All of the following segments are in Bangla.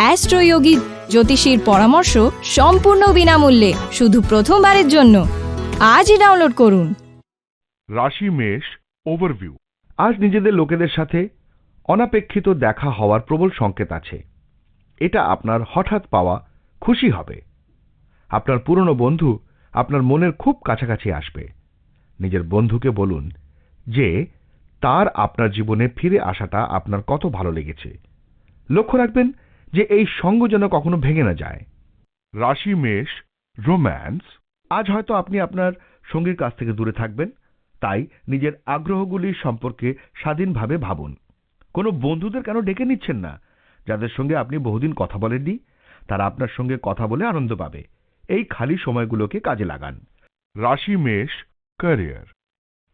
অ্যাস্ট্রোয়োগী জ্যোতিষীর পরামর্শ সম্পূর্ণ বিনামূল্যে, শুধু প্রথমবারের জন্য। আজই ডাউনলোড করুন। রাশি মেষ ওভারভিউ আজ নিজেদের লোকেদের সাথে অনাপেক্ষিত দেখা হওয়ার প্রবল সংকেত আছে। এটা আপনার হঠাৎ পাওয়া খুশি হবে। আপনার পুরনো বন্ধু আপনার মনের খুব কাছাকাছি আসবে। নিজের বন্ধুকে বলুন যে, তার আপনার জীবনে ফিরে আসাটা আপনার কত ভালো লেগেছে। লক্ষ্য রাখবেন যে এই সঙ্গ যেন কখনো ভেঙে না যায়। রাশি, মেষ, রোম্যান্স, আজ হয়তো আপনি আপনার সঙ্গীর কাছ থেকে দূরে থাকবেন, তাই নিজের আগ্রহগুলি সম্পর্কে স্বাধীনভাবে ভাবুন। কোনো বন্ধুদের কেন ডেকে নিচ্ছেন না? যাদের সঙ্গে আপনি বহুদিন কথা বলেননি, তারা আপনার সঙ্গে কথা বলে আনন্দ পাবে। এই খালি সময়গুলোকে কাজে লাগান। রাশি, মেষ, ক্যারিয়ার।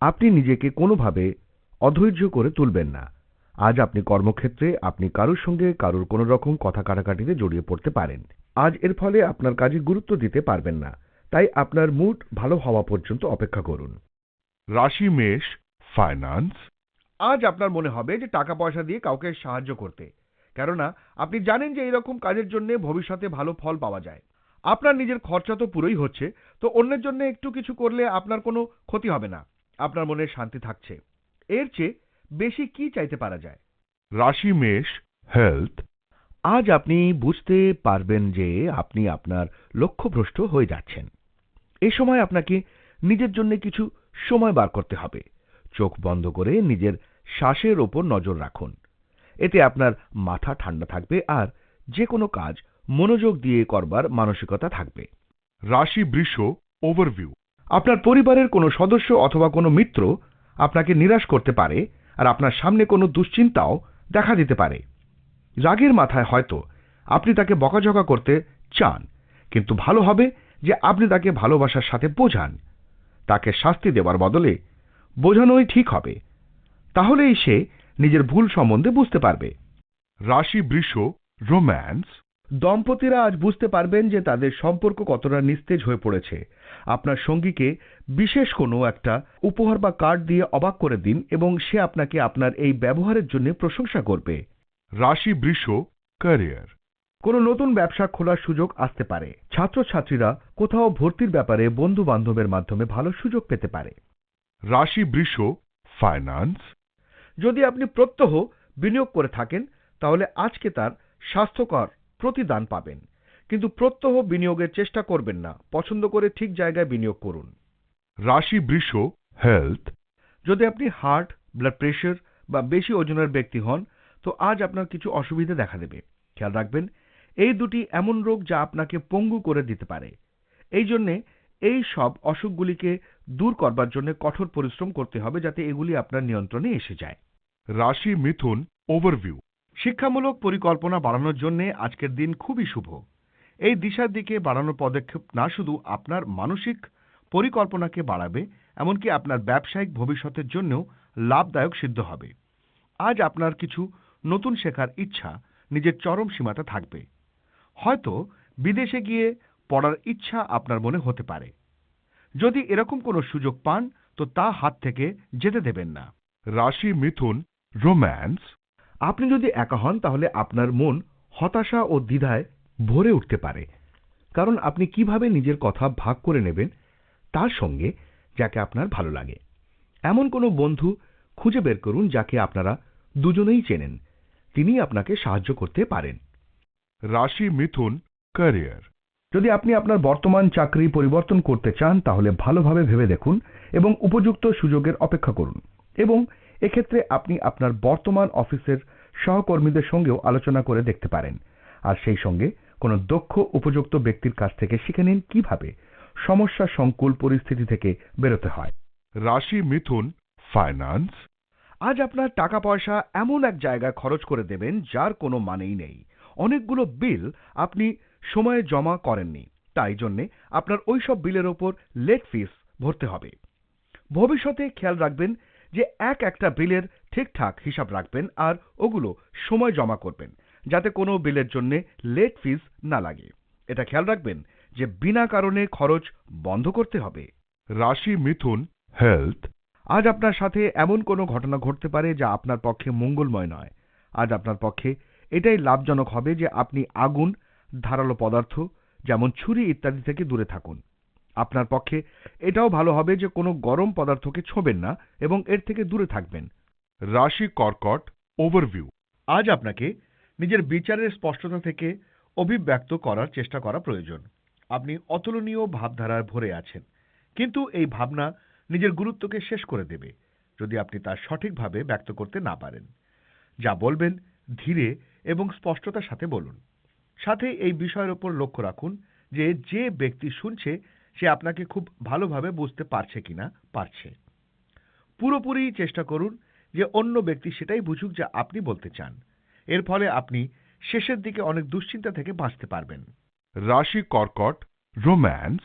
আপনি নিজেকে কোনোভাবে অধৈর্য করে তুলবেন না। আজ আপনি কর্মক্ষেত্রে আপনি কারোর সঙ্গে কারোর কোনো রকম কথা কাটাকাটিতে জড়িয়ে পড়তে পারেন। আজ এর ফলে আপনার কাজে গুরুত্ব দিতে পারবেন না। তাই আপনার মুড ভালো হওয়া পর্যন্ত অপেক্ষা করুন। রাশি মেষ ফাইন্যান্স আজ আপনার মনে হবে যে টাকা পয়সা দিয়ে কাউকে সাহায্য করতে। কেননা আপনি জানেন যে এরকম কাজের জন্য ভবিষ্যতে ভালো ফল পাওয়া যায়। আপনার নিজের খরচা তো পুরোই হচ্ছে তো অন্যের জন্য একটু কিছু করলে আপনার কোনো ক্ষতি হবে না। আপনার মনে শান্তি থাকছে। এর চেয়ে বেশি কি চাইতে পারা যায়? রাশি, মেষ, হেলথ, আজ আপনি বুঝতে পারবেন যে আপনি আপনার লক্ষ্যভ্রষ্ট হয়ে যাচ্ছেন। এই সময় আপনাকে নিজের জন্য কিছু সময় বার করতে হবে। চোখ বন্ধ করে নিজের শ্বাসের ওপর নজর রাখুন। এতে আপনার মাথা ঠান্ডা থাকবে আর যে কোনো কাজ মনোযোগ দিয়ে করবার মানসিকতা থাকবে। রাশি, বৃষ, ওভারভিউ। আপনার পরিবারের কোনো সদস্য অথবা কোনো মিত্র আপনাকে নিরাশ করতে পারে আর আপনার সামনে কোনো দুশ্চিন্তাও দেখা দিতে পারে। রাগের মাথায় হয়তো আপনি তাকে বকাঝকা করতে চান, কিন্তু ভালো হবে যে আপনি তাকে ভালোবাসার সাথে বোঝান। তাকে শাস্তি দেওয়ার বদলে বোঝানোই ঠিক হবে। তাহলেই সে নিজের ভুল সম্বন্ধে বুঝতে পারবে। রাশি, বৃষ, রোম্যান্স, দম্পতিরা আজ বুঝতে পারবেন যে তাদের সম্পর্ক কতটা নিস্তেজ হয়ে পড়েছে। আপনার সঙ্গীকে বিশেষ কোনো একটা উপহার বা কার্ড দিয়ে অবাক করে দিন এবং সে আপনাকে আপনার এই ব্যবহারের জন্য প্রশংসা করবে। রাশি বৃষ ক্যারিয়ার কোনো নতুন ব্যবসা খোলার সুযোগ আসতে পারে। ছাত্রছাত্রীরা কোথাও ভর্তির ব্যাপারে বন্ধু বান্ধবের মাধ্যমে ভালো সুযোগ পেতে পারে। রাশি বৃষ ফাইন্যান্স যদি আপনি প্রত্যহ বিনিয়োগ করে থাকেন তাহলে আজকে তার স্বাস্থ্যকর প্রতিদান পাবেন। কিন্তু প্রত্যহ বিনিয়োগের চেষ্টা করবেন না। পছন্দ করে ঠিক জায়গায় বিনিয়োগ করুন। রাশি বৃষ হেলথ যদি আপনি হার্ট ব্লাড প্রেশার বা বেশি ওজনের ব্যক্তি হন তো আজ আপনার কিছু অসুবিধা দেখা দেবে। খেয়াল রাখবেন এই দুটি এমন রোগ যা আপনাকে পঙ্গু করে দিতে পারে। এই জন্যে এই সব অসুখগুলিকে দূর করবার জন্য কঠোর পরিশ্রম করতে হবে যাতে এগুলি আপনার নিয়ন্ত্রণে এসে যায়। রাশি মিথুন ওভারভিউ শিক্ষামূলক পরিকল্পনা বাড়ানোর জন্য আজকের দিন খুবই শুভ। এই দিশার দিকে বাড়ানোর পদক্ষেপ না শুধু আপনার মানসিক পরিকল্পনাকে বাড়াবে, এমনকি আপনার ব্যবসায়িক ভবিষ্যতের জন্যও লাভদায়ক সিদ্ধ হবে। আজ আপনার কিছু নতুন শেখার ইচ্ছা নিজের চরম সীমাতে থাকবে। হয়তো বিদেশে গিয়ে পড়ার ইচ্ছা আপনার মনে হতে পারে। যদি এরকম কোনো সুযোগ পান, তো তা হাত থেকে যেতে দেবেন না। রাশি মিথুন, রোম্যান্স। আপনি যদি একা হন, তাহলে আপনার মন হতাশা ও দ্বিধায় ভরে উঠতে পারে। কারণ আপনি কীভাবে নিজের কথা ভাগ করে নেবেন তার সঙ্গে যাকে আপনার ভালো লাগে। এমন কোনো বন্ধু খুঁজে বের করুন যাকে আপনারা দুজনেই চেনেন। তিনি আপনাকে সাহায্য করতে পারেন। রাশি মিথুন ক্যারিয়ার যদি আপনি আপনার বর্তমান চাকরি পরিবর্তন করতে চান তাহলে ভালোভাবে ভেবে দেখুন এবং উপযুক্ত সুযোগের অপেক্ষা করুন। এবং এক্ষেত্রে আপনি আপনার বর্তমান অফিসের সহকর্মীদের সঙ্গেও আলোচনা করে দেখতে পারেন। আর সেই সঙ্গে কোনো দক্ষ উপযুক্ত ব্যক্তির কাছ থেকে শিখে নিন কীভাবে সমস্যা সংকুল পরিস্থিতি থেকে বেরোতে হয়। রাশি মিথুন ফাইন্যান্স আজ আপনার টাকা পয়সা এমন এক জায়গায় খরচ করে দেবেন যার কোনো মানেই নেই। অনেকগুলো বিল আপনি সময়ে জমা করেননি তাই জন্যে আপনার ওই সব বিলের ওপর লেট ফিস ভরতে হবে। ভবিষ্যতে খেয়াল রাখবেন যে এক একটা বিলের ঠিকঠাক হিসাব রাখবেন আর ওগুলো সময় জমা করবেন। যাতে কোনো বিলের জন্য লেট ফিস না লাগে। এটা খেয়াল রাখবেন যে বিনা কারণে খরচ বন্ধ করতে হবে। রাশি মিথুন হেলথ আজ আপনার সাথে এমন কোনো ঘটনা ঘটতে পারে যা আপনার পক্ষে মঙ্গলময় নয়। আজ আপনার পক্ষে এটাই লাভজনক হবে যে আপনি আগুন, ধারালো পদার্থ, যেমন ছুরি ইত্যাদি থেকে দূরে থাকুন। আপনার পক্ষে এটাও ভালো হবে যে কোনো গরম পদার্থকে ছোঁবেন না এবং এর থেকে দূরে থাকবেন। রাশি কর্কট ওভারভিউ আজ আপনাকে নিজের বিচারের স্পষ্টতা থেকে অভিব্যক্ত করার চেষ্টা করা প্রয়োজন। আপনি অতুলনীয় ভাবধারায় ভরে আছেন, কিন্তু এই ভাবনা নিজের গুরুত্বকে শেষ করে দেবে, যদি আপনি তা সঠিকভাবে ব্যক্ত করতে না পারেন। যা বলবেন ধীরে এবং স্পষ্টতার সাথে বলুন। সাথে এই বিষয়ের ওপর লক্ষ্য রাখুন যে যে ব্যক্তি শুনছে, সে আপনাকে খুব ভালোভাবে বুঝতে পারছে কিনা পারছে। পুরোপুরি চেষ্টা করুন যে অন্য ব্যক্তি সেটাই বুঝুক যা আপনি বলতে চান। এর ফলে আপনি শেষের দিকে অনেক দুশ্চিন্তা থেকে বাঁচতে পারবেন। রাশি কর্কট, রোম্যান্স।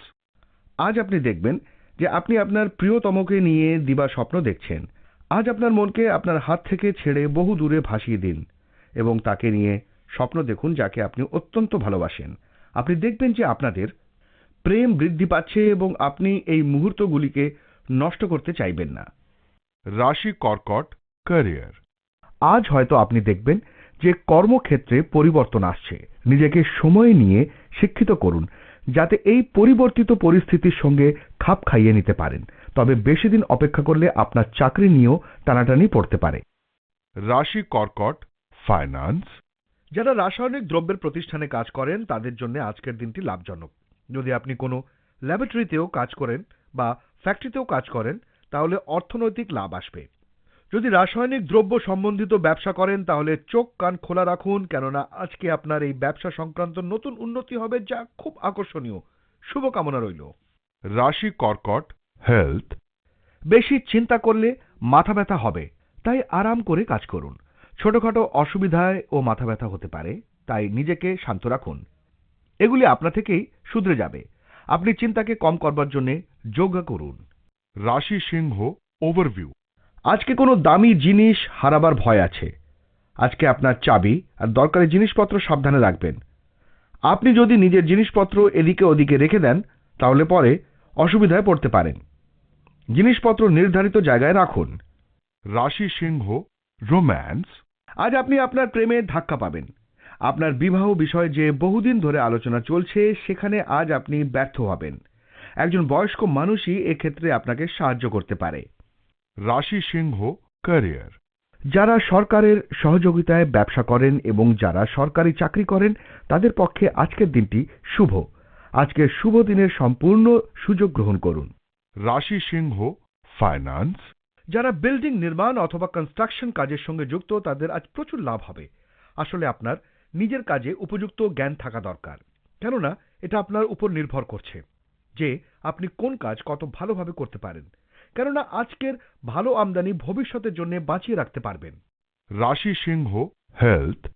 আজ আপনি দেখবেন যে আপনি আপনার প্রিয়তমকে নিয়ে দিবা স্বপ্ন দেখছেন। আজ আপনার মনকে আপনার হাত থেকে ছেড়ে বহু দূরে ভাসিয়ে দিন এবং তাকে নিয়ে স্বপ্ন দেখুন যাকে আপনি অত্যন্ত ভালোবাসেন। আপনি দেখবেন যে আপনাদের প্রেম বৃদ্ধি পাচ্ছে এবং আপনি এই মুহূর্তগুলিকে নষ্ট করতে চাইবেন না। রাশি কর্কট, ক্যারিয়ার। আজ হয়তো আপনি দেখবেন যে কর্মক্ষেত্রে পরিবর্তন আসছে নিজেকে সময় নিয়ে শিক্ষিত করুন যাতে এই পরিবর্তিত পরিস্থিতির সঙ্গে খাপ খাইয়ে নিতে পারেন। তবে বেশি দিন অপেক্ষা করলে আপনার চাকরি নিয়েও টানাটানি পড়তে পারে। রাশি কর্কট ফাইন্যান্স যারা রাসায়নিক দ্রব্যের প্রতিষ্ঠানে কাজ করেন তাদের জন্য আজকের দিনটি লাভজনক। যদি আপনি কোনো ল্যাবরেটরিতেও কাজ করেন বা ফ্যাক্টরিতেও কাজ করেন তাহলে অর্থনৈতিক লাভ আসবে। যদি রাসায়নিক দ্রব্য সম্বন্ধিত ব্যবসা করেন তাহলে চোখ কান খোলা রাখুন কেননা আজকে আপনার এই ব্যবসা সংক্রান্ত নতুন উন্নতি হবে যা খুব আকর্ষণীয়। শুভকামনা রইল। রাশি কর্কট হেলথ বেশি চিন্তা করলে মাথা ব্যথা হবে তাই আরাম করে কাজ করুন। ছোটখাটো অসুবিধায় ও মাথা ব্যথা হতে পারে তাই নিজেকে শান্ত রাখুন। এগুলি আপনা থেকেই শুধরে যাবে। আপনি চিন্তাকে কম করবার জন্য যোগা করুন। রাশি সিংহ ওভারভিউ আজকে কোনো দামি জিনিস হারাবার ভয় আছে। আজকে আপনার চাবি আর দরকারি জিনিসপত্র সাবধানে রাখবেন। আপনি যদি নিজের জিনিসপত্র এদিকে ওদিকে রেখে দেন, তাহলে পরে অসুবিধায় পড়তে পারেন। জিনিসপত্র নির্ধারিত জায়গায় রাখুন। রাশি সিংহ, রোম্যান্স। আজ আপনি আপনার প্রেমে ধাক্কা পাবেন। আপনার বিবাহ বিষয়ে যে বহুদিন ধরে আলোচনা চলছে, সেখানে আজ আপনি ব্যর্থ হবেন। একজন বয়স্ক মানুষই এক্ষেত্রে আপনাকে সাহায্য করতে পারে। রাশি সিংহ ক্যারিয়ার যারা সরকারের সহযোগিতায় ব্যবসা করেন এবং যারা সরকারি চাকরি করেন, তাদের পক্ষে আজকের দিনটি শুভ। আজকের শুভ দিনের সম্পূর্ণ সুযোগ গ্রহণ করুন। রাশি সিংহ ফাইন্যান্স যারা বিল্ডিং নির্মাণ অথবা কনস্ট্রাকশন কাজের সঙ্গে যুক্ত, তাদের আজ প্রচুর লাভ হবে। আসলে আপনার নিজের কাজে উপযুক্ত জ্ঞান থাকা দরকার। কেননা, এটা আপনার উপর নির্ভর করছে যে আপনি কোন কাজ কত ভালোভাবে করতে পারেন। কেননা আজকের ভালো আমদানি ভবিষ্যতের জন্য বাঁচিয়ে রাখতে পারবেন। রাশি সিংহ হেলথ,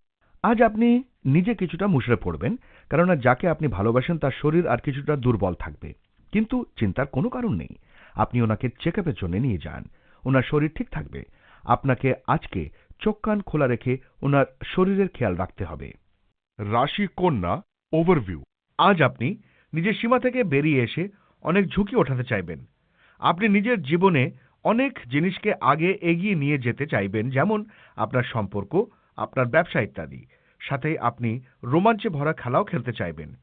আজ আপনি নিজে কিছুটা মুষড়ে পড়বেন, কেননা যাকে আপনি ভালোবাসেন তার শরীর আর কিছুটা দুর্বল থাকবে। কিন্তু চিন্তার কোনো কারণ নেই। আপনি ওনাকে চেক আপের জন্য নিয়ে যান। ওনার শরীর ঠিক থাকবে। আপনাকে আজকে চোখ কান খোলা রেখে ওনার শরীরের খেয়াল রাখতে হবে। রাশি কন্যা ওভারভিউ, আজ আপনি নিজের সীমা থেকে বেরিয়ে এসে অনেক ঝুঁকি ওঠাতে চাইবেন। আপনি নিজের জীবনে অনেক জিনিসকে আগে এগিয়ে নিয়ে যেতে চাইবেন, যেমন আপনার সম্পর্ক, আপনার ব্যবসা ইত্যাদি। সাথে আপনি রোমাঞ্চে ভরা খেলাও খেলতে চাইবেন।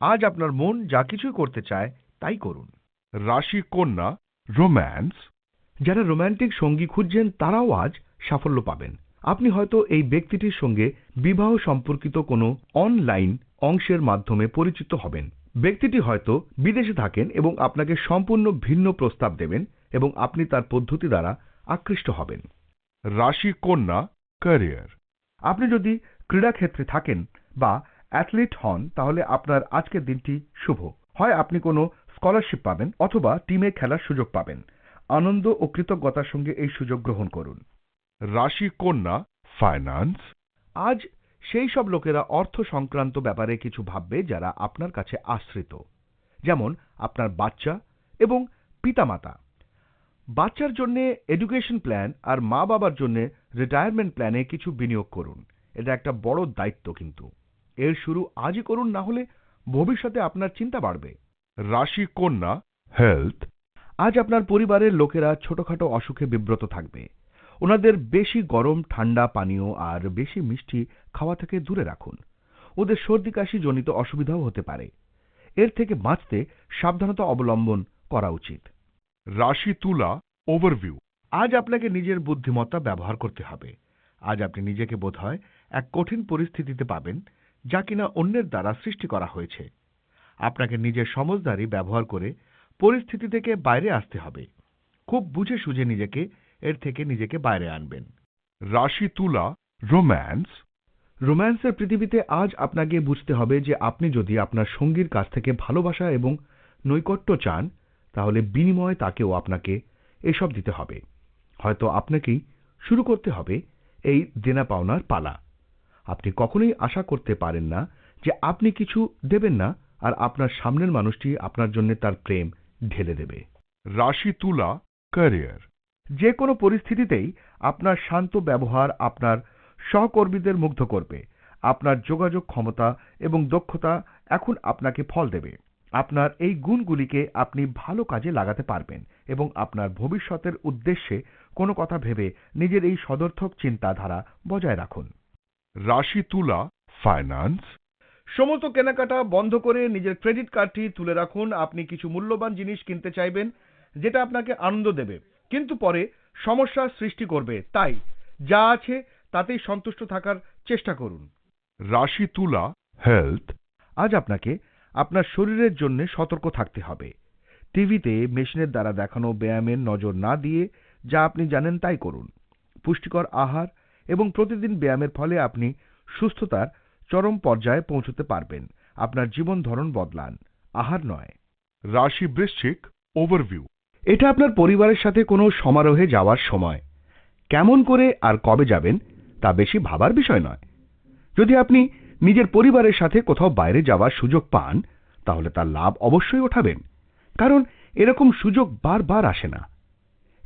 আজ আপনার মন যা কিছুই করতে চায়, তাই করুন। রাশি কন্যা, রোম্যান্স। যারা রোমান্টিক সঙ্গী খুঁজছেন, তারাও আজ সাফল্য পাবেন। আপনি হয়তো এই ব্যক্তিটির সঙ্গে বিবাহ সম্পর্কিত কোনো অনলাইন অংশের মাধ্যমে পরিচিত হবেন। ব্যক্তিটি হয়তো বিদেশে থাকেন এবং আপনাকে সম্পূর্ণ ভিন্ন প্রস্তাব দেবেন এবং আপনি তার পদ্ধতি দ্বারা আকৃষ্ট হবেন। রাশি কন্যা ক্যারিয়ার আপনি যদি ক্রীড়াক্ষেত্রে থাকেন বা অ্যাথলিট হন তাহলে আপনার আজকের দিনটি শুভ। হয় আপনি কোনো স্কলারশিপ পাবেন অথবা টিমে খেলার সুযোগ পাবেন। আনন্দ ও কৃতজ্ঞতার সঙ্গে এই সুযোগ গ্রহণ করুন। রাশি কন্যা ফাইন্যান্স আজ সেই সব লোকেরা অর্থ সংক্রান্ত ব্যাপারে কিছু ভাববে যারা আপনার কাছে আশ্রিত। যেমন আপনার বাচ্চা এবং পিতামাতা। বাচ্চার জন্য এডুকেশন প্ল্যান আর মা বাবার জন্য রিটায়ারমেন্ট প্ল্যানে কিছু বিনিয়োগ করুন। এটা একটা বড় দায়িত্ব কিন্তু। এর শুরু আজই করুন, না হলে ভবিষ্যতে আপনার চিন্তা বাড়বে। রাশি কন্যা হেলথ আজ আপনার পরিবারের লোকেরা ছোটখাটো অসুখে বিব্রত থাকবে। ওনাদের বেশি গরম, ঠান্ডা পানীয় আর বেশি মিষ্টি খাওয়া থেকে দূরে রাখুন। ওদের সর্দি কাশি জনিত অসুবিধাও হতে পারে। এর থেকে বাঁচতে সাবধানতা অবলম্বন করা উচিত। রাশি তুলা ওভারভিউ। আজ আপনাকে নিজের বুদ্ধিমত্তা ব্যবহার করতে হবে। আজ আপনি নিজেকে বোধহয় এক কঠিন পরিস্থিতিতে পাবেন, যা কিনা অন্যের দ্বারা সৃষ্টি করা হয়েছে। আপনাকে নিজের সমজদারি ব্যবহার করে পরিস্থিতি থেকে বাইরে আসতে হবে। খুব বুঝে সুঝে নিজেকে এর থেকে নিজেকে বাইরে আনবেন। রাশি তুলা, রোম্যান্স। রোম্যান্সের পৃথিবীতে আজ আপনাকে বুঝতে হবে যে আপনি যদি আপনার সঙ্গীর কাছ থেকে ভালোবাসা এবং নৈকট্য চান, তাহলে বিনিময়ে তাকেও আপনাকে এসব দিতে হবে। হয়তো আপনাকেই শুরু করতে হবে এই দেনা পাওনার পালা। আপনি কখনোই আশা করতে পারেন না যে আপনি কিছু দেবেন না আর আপনার সামনের মানুষটি আপনার জন্য তার প্রেম ঢেলে দেবে। রাশি তুলা, ক্যারিয়ার। যে কোনো পরিস্থিতিতেই আপনার শান্ত ব্যবহার আপনার সহকর্মীদের মুগ্ধ করবে। আপনার যোগাযোগ ক্ষমতা এবং দক্ষতা এখন আপনাকে ফল দেবে। আপনার এই গুণগুলিকে আপনি ভালো কাজে লাগাতে পারবেন এবং আপনার ভবিষ্যতের উদ্দেশ্যে কোনো কথা ভেবে নিজের এই সদর্থক চিন্তাধারা বজায় রাখুন। রাশি তুলা ফাইন্যান্স সমস্ত কেনাকাটা বন্ধ করে নিজের ক্রেডিট কার্ডটি তুলে রাখুন। আপনি কিছু মূল্যবান জিনিস কিনতে চাইবেন যেটা আপনাকে আনন্দ দেবে। কিন্তু পরে সমস্যার সৃষ্টি করবে। তাই যা আছে তাতেই সন্তুষ্ট থাকার চেষ্টা করুন। রাশি তুলা হেলথ আজ আপনাকে আপনার শরীরের জন্য সতর্ক থাকতে হবে। টিভিতে মেশিনের দ্বারা দেখানো ব্যায়ামের নজর না দিয়ে যা আপনি জানেন তাই করুন। পুষ্টিকর আহার এবং প্রতিদিন ব্যায়ামের ফলে আপনি সুস্থতার চরম পর্যায়ে পৌঁছতে পারবেন। আপনার জীবন ধরন বদলান। আহার নয়। রাশি বৃশ্চিক ওভারভিউ এটা আপনার পরিবারের সাথে কোনো সমারোহে যাওয়ার সময়। কেমন করে আর কবে যাবেন, তা বেশি ভাবার বিষয় নয়। যদি আপনি নিজের পরিবারের সাথে কোথাও বাইরে যাওয়ার সুযোগ পান, তাহলে তার লাভ অবশ্যই ওঠাবেন। কারণ এরকম সুযোগ বারবার আসে না।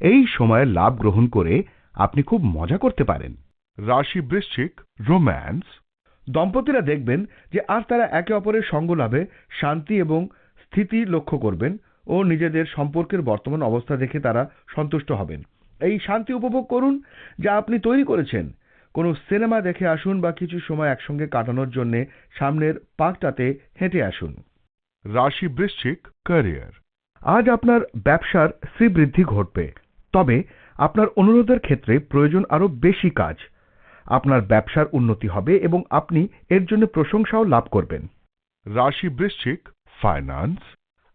এই সময়ের লাভ গ্রহণ করে আপনি খুব মজা করতে পারেন। রাশি বৃশ্চিক, রোম্যান্স। দম্পতিরা দেখবেন যে আর তারা একে অপরের সঙ্গ লাভে শান্তি এবং স্থিতি লক্ষ্য করবেন। ও নিজেদের সম্পর্কের বর্তমান অবস্থা দেখে তারা সন্তুষ্ট হবেন। এই শান্তি উপভোগ করুন যা আপনি তৈরি করেছেন। কোনো সিনেমা দেখে আসুন বা কিছু সময় একসঙ্গে কাটানোর জন্য সামনের পার্কটাতে হেঁটে আসুন। রাশি বৃশ্চিক ক্যারিয়ার। আজ আপনার ব্যবসার শ্রীবৃদ্ধি ঘটবে, তবে আপনার অনুরোধের ক্ষেত্রে প্রয়োজন আরও বেশি কাজ। আপনার ব্যবসার উন্নতি হবে এবং আপনি এর জন্য প্রশংসাও লাভ করবেন। রাশি বৃশ্চিক ফাইন্যান্স।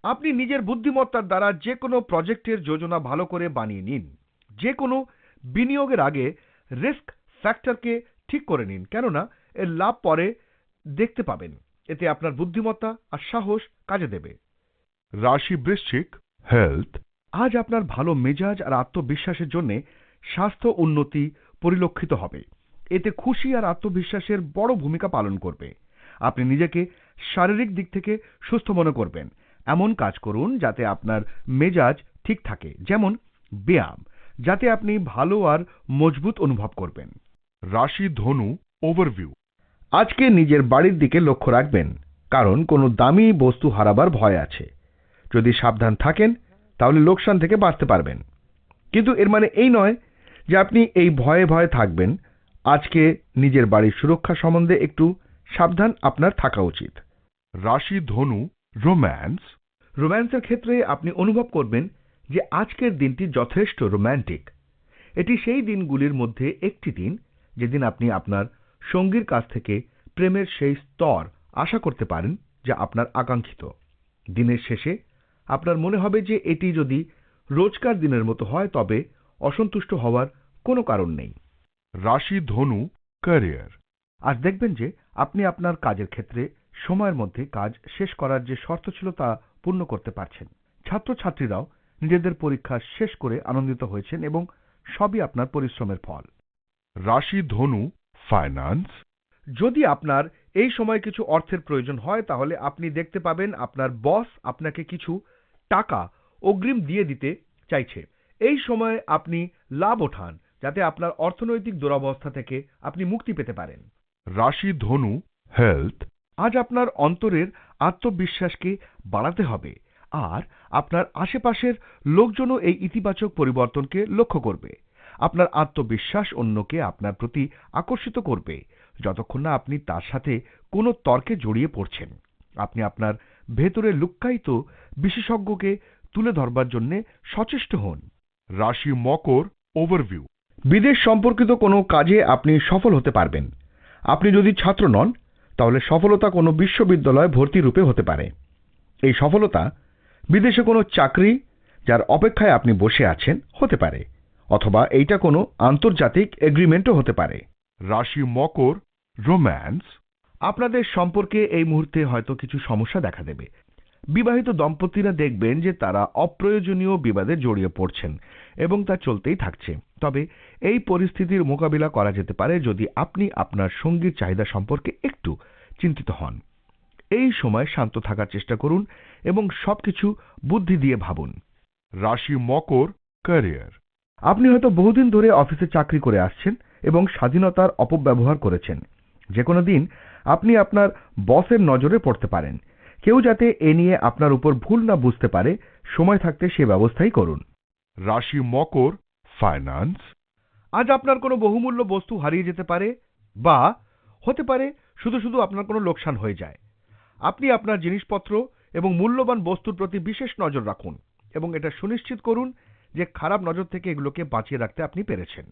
আপনি নিজের বুদ্ধিমত্তার দ্বারা যে কোনো প্রজেক্টের যোজনা ভালো করে বানিয়ে নিন। যে কোনো বিনিয়োগের আগে রিস্ক ফ্যাক্টরকে ঠিক করে নিন কেননা এর লাভ পরে দেখতে পাবেন। এতে আপনার বুদ্ধিমত্তা আর সাহস কাজে দেবে। রাশি বৃশ্চিক হেলথ আজ আপনার ভালো মেজাজ আর আত্মবিশ্বাসের জন্য স্বাস্থ্য উন্নতি পরিলক্ষিত হবে। এতে খুশি আর আত্মবিশ্বাসের বড় ভূমিকা পালন করবে। আপনি নিজেকে শারীরিক দিক থেকে সুস্থ মনে করবেন। এমন কাজ করুন যাতে আপনার মেজাজ ঠিক থাকে, যেমন ব্যায়াম, যাতে আপনি ভালো আর মজবুত অনুভব করবেন। রাশি ধনু ওভারভিউ আজকে নিজের বাড়ির দিকে লক্ষ্য রাখবেন, কারণ কোনো দামি বস্তু হারাবার ভয় আছে। যদি সাবধান থাকেন, তাহলে লোকসান থেকে বাঁচতে পারবেন। কিন্তু এর মানে এই নয় যে আপনি এই ভয়ে ভয়ে থাকবেন। আজকে নিজের বাড়ির সুরক্ষা সম্বন্ধে একটু সাবধান আপনার থাকা উচিত। রাশি ধনু রোম্যান্স রোম্যান্সের ক্ষেত্রে আপনি অনুভব করবেন যে আজকের দিনটি যথেষ্ট রোম্যান্টিক এটি সেই দিনগুলির মধ্যে একটি দিন যেদিন আপনি আপনার সঙ্গীর কাছ থেকে প্রেমের সেই স্তর আশা করতে পারেন যা আপনার আকাঙ্ক্ষিত দিনের শেষে আপনার মনে হবে যে এটি যদি রোজকার দিনের মতো হয় তবে অসন্তুষ্ট হওয়ার কোনো কারণ নেই। রাশি ধনু ক্যারিয়ার আজ দেখবেন যে আপনি আপনার কাজের ক্ষেত্রে সময়ের মধ্যে কাজ শেষ করার যে শর্ত ছিল তা পূর্ণ করতে পারছেন। ছাত্রছাত্রীরাও নিজেদের পরীক্ষা শেষ করে আনন্দিত হয়েছেন এবং সবই আপনার পরিশ্রমের ফল। রাশি ধনু ফাইন্যান্স যদি আপনার এই সময় কিছু অর্থের প্রয়োজন হয় তাহলে আপনি দেখতে পাবেন আপনার বস আপনাকে কিছু টাকা অগ্রিম দিয়ে দিতে চাইছে। এই সময়ে আপনি লাভ ওঠান যাতে আপনার অর্থনৈতিক দুরবস্থা থেকে আপনি মুক্তি পেতে পারেন। রাশি, ধনু, হেলথ, আজ আপনার অন্তরের আত্মবিশ্বাসকে বাড়াতে হবে আর আপনার আশেপাশের লোকজনও এই ইতিবাচক পরিবর্তনকে লক্ষ্য করবে। আপনার আত্মবিশ্বাস অন্যকে আপনার প্রতি আকর্ষিত করবে, যতক্ষণ না আপনি তার সাথে কোনো তর্কে জড়িয়ে পড়ছেন। আপনি আপনার ভেতরে লুক্কায়িত বিশেষজ্ঞকে তুলে ধরবার জন্য সচেষ্ট হন। রাশি মকর ওভারভিউ বিদেশ সম্পর্কিত কোনো কাজে আপনি সফল হতে পারবেন। আপনি যদি ছাত্র নন, তাহলে সফলতা কোনো বিশ্ববিদ্যালয়ে ভর্তি রূপে হতে পারে। এই সফলতা বিদেশে কোনো চাকরি যার অপেক্ষায় আপনি বসে আছেন হতে পারে, অথবা এইটা কোনো আন্তর্জাতিক এগ্রিমেন্টও হতে পারে। রাশি মকর রোম্যান্স আপনাদের সম্পর্কে এই মুহূর্তে হয়তো কিছু সমস্যা দেখা দেবে। বিবাহিত দম্পতিরা দেখবেন যে তারা অপ্রয়োজনীয় বিবাদে জড়িয়ে পড়ছেন। এবং তা চলতেই থাকছে। তবে এই পরিস্থিতির মোকাবিলা করা যেতে পারে যদি আপনি আপনার সঙ্গীর চাহিদা সম্পর্কে একটু চিন্তিত হন। এই সময় শান্ত থাকার চেষ্টা করুন এবং সবকিছু বুদ্ধি দিয়ে ভাবুন। রাশি মকর ক্যারিয়ার। আপনি হয়তো বহুদিন ধরে অফিসে চাকরি করে আসছেন এবং স্বাধীনতার অপব্যবহার করেছেন। যে কোনো দিন আপনি আপনার বসের নজরে পড়তে পারেন। কেউ যাতে এ নিয়ে আপনার উপর ভুল না বুঝতে পারে সময় থাকতে সে ব্যবস্থাই করুন। রাশি মকর ফাইন্যান্স আজ আপনার কোনো বহুমূল্য বস্তু হারিয়ে যেতে পারে বা হতে পারে শুধু শুধু আপনার কোনো লোকসান হয়ে যায়। আপনি আপনার জিনিসপত্র এবং মূল্যবান বস্তুর প্রতি বিশেষ নজর রাখুন এবং এটা সুনিশ্চিত করুন যে খারাপ নজর থেকে এগুলোকে বাঁচিয়ে রাখতে আপনি পেরেছেন।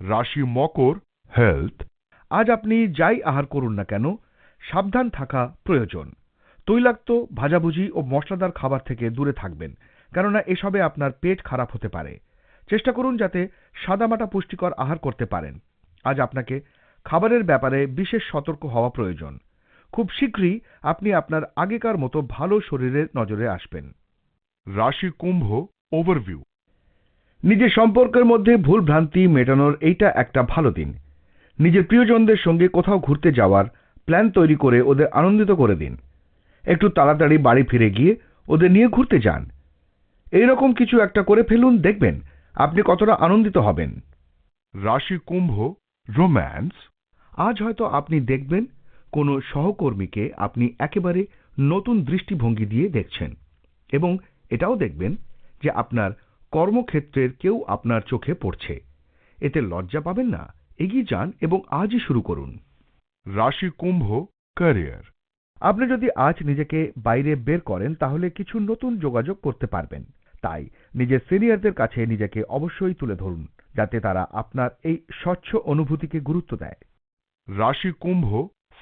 রাশি মকর হেলথ আজ আপনি যাই আহার করুন না কেন সাবধান থাকা প্রয়োজন। তৈলাক্ত ভাজাভুজি ও মশলাদার খাবার থেকে দূরে থাকবেন। কেননা এসবে আপনার পেট খারাপ হতে পারে। চেষ্টা করুন যাতে সাদামাটা পুষ্টিকর আহার করতে পারেন। আজ আপনাকে খাবারের ব্যাপারে বিশেষ সতর্ক হওয়া প্রয়োজন। খুব শীঘ্রই আপনি আপনার আগেকার মতো ভালো শরীরের নজরে আসবেন। রাশি কুম্ভ ওভারভিউ নিজের সম্পর্কের মধ্যে ভুল ভ্রান্তি মেটানোর এইটা একটা ভালো দিন। নিজের প্রিয়জনদের সঙ্গে কোথাও ঘুরতে যাওয়ার প্ল্যান তৈরি করে ওদের আনন্দিত করে দিন। একটু তাড়াতাড়ি বাড়ি ফিরে গিয়ে ওদের নিয়ে ঘুরতে যান। এইরকম কিছু একটা করে ফেলুন দেখবেন আপনি কতটা আনন্দিত হবেন। রাশি কুম্ভ রোম্যান্স আজ হয়তো আপনি দেখবেন কোনো সহকর্মীকে আপনি একেবারে নতুন দৃষ্টিভঙ্গি দিয়ে দেখছেন এবং এটাও দেখবেন যে আপনার কর্মক্ষেত্রের কেউ আপনার চোখে পড়ছে। এতে লজ্জা পাবেন না এগিয়ে যান এবং আজই শুরু করুন। রাশি কুম্ভ ক্যারিয়ার। আপনি যদি আজ নিজেকে বাইরে বের করেন তাহলে কিছু নতুন যোগাযোগ করতে পারবেন। তাই নিজের সিনিয়রদের কাছে নিজেকে অবশ্যই তুলে ধরুন যাতে তারা আপনার এই স্বচ্ছ অনুভূতিকে গুরুত্ব দেয়। রাশি কুম্ভ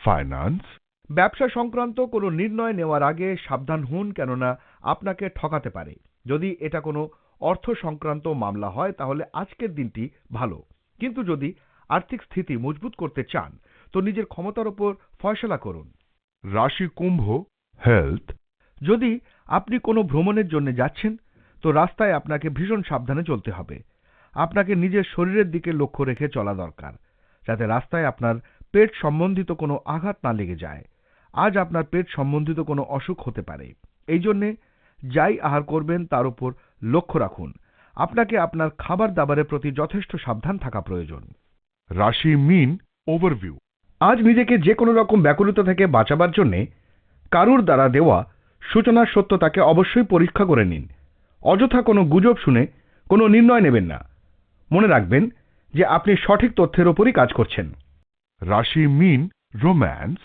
ফাইন্যান্স ব্যবসা সংক্রান্ত কোনো নির্ণয় নেওয়ার আগে সাবধান হন কেননা আপনাকে ঠকাতে পারে। যদি এটা কোনো অর্থ সংক্রান্ত মামলা হয় তাহলে আজকের দিনটি ভালো। কিন্তু যদি আর্থিক স্থিতি মজবুত করতে চান তো নিজের ক্ষমতার উপর ফয়সলা করুন। রাশি কুম্ভ হেলথ যদি আপনি কোনো ভ্রমণের জন্য যাচ্ছেন তো রাস্তায় আপনাকে ভীষণ সাবধানে চলতে হবে। আপনাকে নিজের শরীরের দিকে লক্ষ্য রেখে চলা দরকার যাতে রাস্তায় আপনার পেট সম্বন্ধিত কোনো আঘাত না লেগে যায়। আজ আপনার পেট সম্বন্ধিত কোনো অসুখ হতে পারে। এই জন্যে যাই আহার করবেন তার উপর লক্ষ্য রাখুন। আপনাকে আপনার খাবার দাবারের প্রতি যথেষ্ট সাবধান থাকা প্রয়োজন। রাশি মিন ওভারভিউ। আজ নিজেকে যে কোনো রকম ব্যাকুলতা থেকে বাঁচাবার জন্যে কারুর দ্বারা দেওয়া সূচনার সত্যতাকে অবশ্যই পরীক্ষা করে নিন। অযথা কোনো গুজব শুনে কোনো নির্ণয় নেবেন না। মনে রাখবেন যে আপনি সঠিক তথ্যের ওপরই কাজ করছেন। রাশি মিন রোম্যান্স।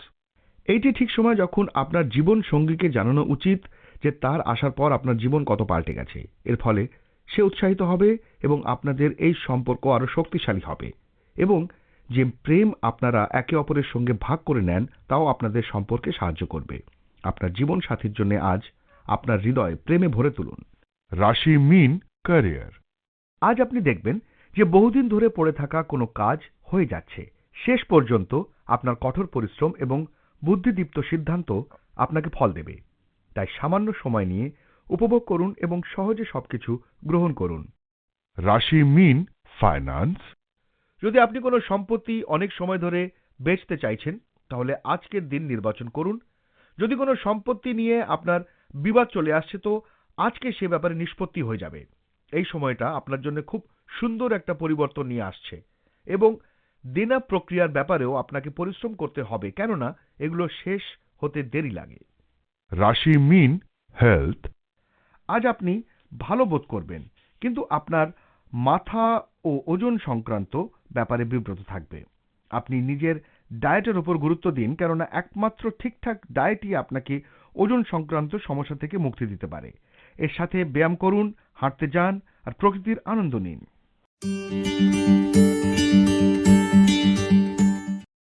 এইটি ঠিক সময় যখন আপনার জীবন সঙ্গীকে জানানো উচিত যে তার আসার পর আপনার জীবন কত পাল্টে গেছে। এর ফলে সে উৎসাহিত হবে এবং আপনাদের এই সম্পর্ক আরও শক্তিশালী হবে এবং যে প্রেম আপনারা একে অপরের সঙ্গে ভাগ করে নেন তাও আপনাদের সম্পর্কে সাহায্য করবে। আপনার জীবন সাথীর জন্য আজ আপনার হৃদয় প্রেমে ভরে তুলুন। রাশি মিন ক্যারিয়ার আজ আপনি দেখবেন যে বহুদিন ধরে পড়ে থাকা কোনো কাজ হয়ে যাচ্ছে। শেষ পর্যন্ত আপনার কঠোর পরিশ্রম এবং বুদ্ধিদীপ্ত সিদ্ধান্ত আপনাকে ফল দেবে। তাই সামান্য সময় নিয়ে উপভোগ করুন এবং সহজে সবকিছু গ্রহণ করুন। রাশি মিন ফাইন্যান্স যদি আপনি কোনো সম্পত্তি অনেক সময় ধরে বেচতে চাইছেন তাহলে আজকের দিন নির্বাচন করুন। যদি কোনো সম্পত্তি নিয়ে আপনার বিবাদ চলে আসছে তো আজকে সে ব্যাপারে নিষ্পত্তি হয়ে যাবে। এই সময়টা আপনার জন্য খুব সুন্দর একটা পরিবর্তন নিয়ে আসছে এবং দেনা প্রক্রিয়ার ব্যাপারেও আপনাকে পরিশ্রম করতে হবে কেননা এগুলো শেষ হতে দেরি লাগে। রাশি মিন হেলথ। আজ আপনি ভালো বোধ করবেন কিন্তু আপনার মাথা ও ওজন সংক্রান্ত ব্যাপারে বিব্রত থাকবে। আপনি নিজের ডায়েটের ওপর গুরুত্ব দিন কেননা একমাত্র ঠিকঠাক ডায়েটই আপনাকে ওজন সংক্রান্ত সমস্যা থেকে মুক্তি দিতে পারে। এর সাথে ব্যায়াম করুন হাঁটতে যান আর প্রকৃতির আনন্দ নিন।